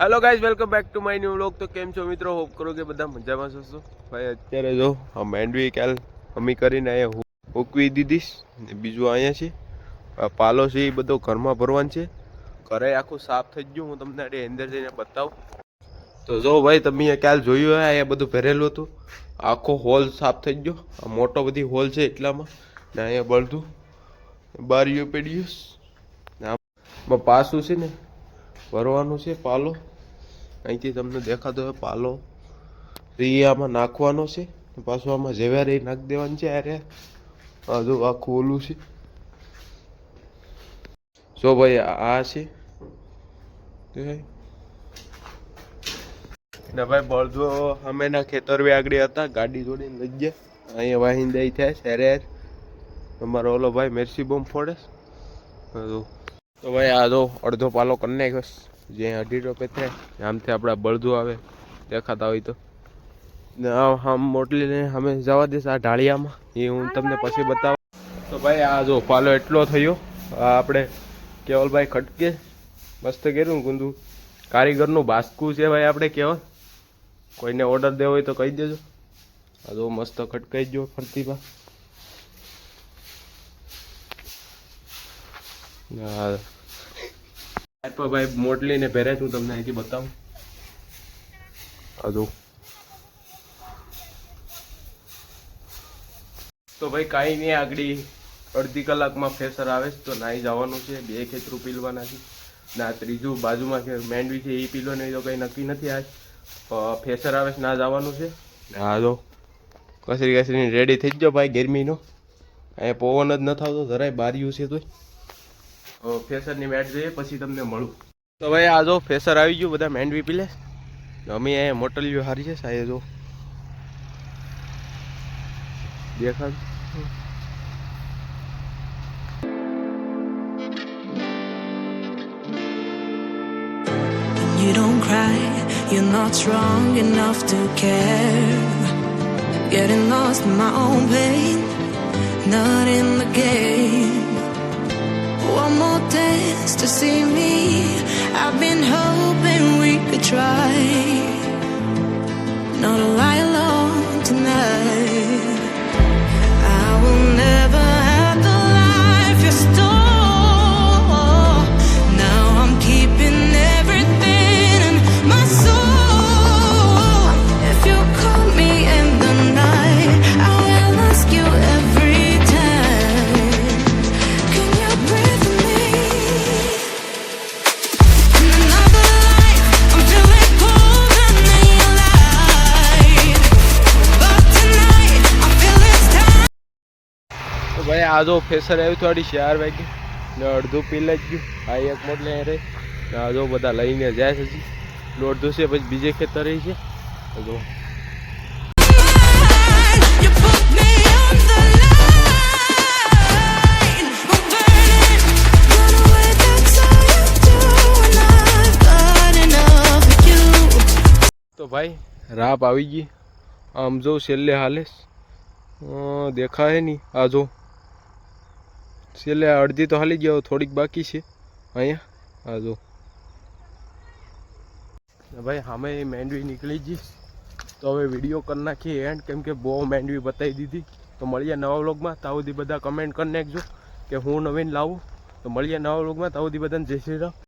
Hello guys welcome back to my new vlog તો કેમ છો મિત્રો? હોપ કરો કે બધા મજામાં છો. ભાઈ, અત્યારે જો આ માંડવી કાલ અમી કરીને અહીંયા હુકવી દીધીશ. ને બીજું અહીંયા છે. આ પાલો છે એ બધો ઘરમાં ભરવાનું છે. ઘરે આખું સાફ થઈ ગયું. હું તમને આડે અંદર જઈને બતાવું. તો જો ભાઈ, તમે અહીંયા કાલ જોયું હોય, અહીંયા બધું ભરેલું હતું. આખો હોલ સાફ થઈ ગયો. આ મોટો બધી હોલ છે એટલામાં. ને અહીંયા બળતું બારીઓ પેડ્યું આમાં છે ને ભરવાનું છે પાલો. અહીંથી તમને દેખાતો હોય પાલો. રિયામાં નાખવાનો છે. પાછું આમાં ઝેવારી નાખી દેવાનું છે અરે આ જો આખું ઓલું છે. જો ભાઈ આ છે. ને ભાઈ બળદો અમેના ખેતર બી આગળ હતા. ગાડી જોડીને લઈ ગયા. અહીંયા વાહિંદાઈ થાય સેરે અમારો ઓલો ભાઈ મેરસી બોમ્બ ફોડે છે. તો ભાઈ આ જો અડધો પાલો કરી નાખ્યો. જે અઢી રૂપે થાય આમથી આપણા બળદું આવે. દેખાતા હોય તો. આમ મોટલીને અમે જવા દઈશ આ ઢાળિયામાં. એ હું તમને પછી બતાવું. તો ભાઈ આ જો પાલો એટલો થયો. આપણે કેવલભાઈ ખટકે મસ્ત કર્યું ગુંદુ. કારીગરનું બાસ્કું છે ભાઈ આપણે કેવલ કોઈને ઓર્ડર દેવો હોય તો કહી દેજો. આ જો મસ્ત ખટકાઈ ગયો ફરતી પા હા તો ભાઈ મોટલી ને પહેરે હું તમને અહીંથી બતાવું. હજુ તો ભાઈ કાંઈ નહીં આગળ અડધી કલાકમાં ફેસર આવે છે તો નાહી જવાનું છે બે ખેતરું પીલવાના છે. ના ત્રીજું બાજુમાં કે મેન્ડવી છે એ પીલો નહીં તો કંઈ નક્કી નથી આજ. ફેસર આવે છે ના જવાનું છે. ને આ જો. કસરી કસરી રેડી થઈ જ ભાઈ ગરમીનો. અહીંયા પવન જ ન થતો જરાય બાર્યું છે તોય. ફેસરની મેટ જોઈએ પછી તમને મળું તો ભાઈ આ જો ફેસર આવી ગયું બધા મેન્ડવી પીલે અમે અહીંયા મોટલીઓ હારી છે સાહેબ જો દેખાડ You don't cry, you're not strong enough to care. Getting lost in my own pain, not in the game. One more dance to see me. I've been hoping we could try. ભાઈ આ જો ફેસર આવ્યું થોડી ચાર વાગે. ને અડધું પી જ ગયું. આ એક મોટલે રહે ને આ જો બધા લઈને જાય છે હજી. ને અડધું છે પછી બીજે ખેતર છે. જો. તો ભાઈ રાપ આવી ગઈ. આમ જો છેલ્લે હાલે દેખાય નહીં. આ જો. છેલ્લે અડધી તો હાલી ગયો, થોડીક બાકી છે. અહીંયા હા જો. ભાઈ સામે મેંડવી નીકળી ગઈ. તો હવે વીડિયો કરી નાખીએ એન્ડ કેમ કે બહુ મેંડવી બતાવી દીધી. તો મળીએ નવા વ્લોગમાં. ત્યાં બધા કમેન્ટ કરી નાખજો કે હું નવીન લાવું. તો મળીએ નવા વ્લોગમાં. ત્યાં સુધી બધાને જય શ્રી રામ.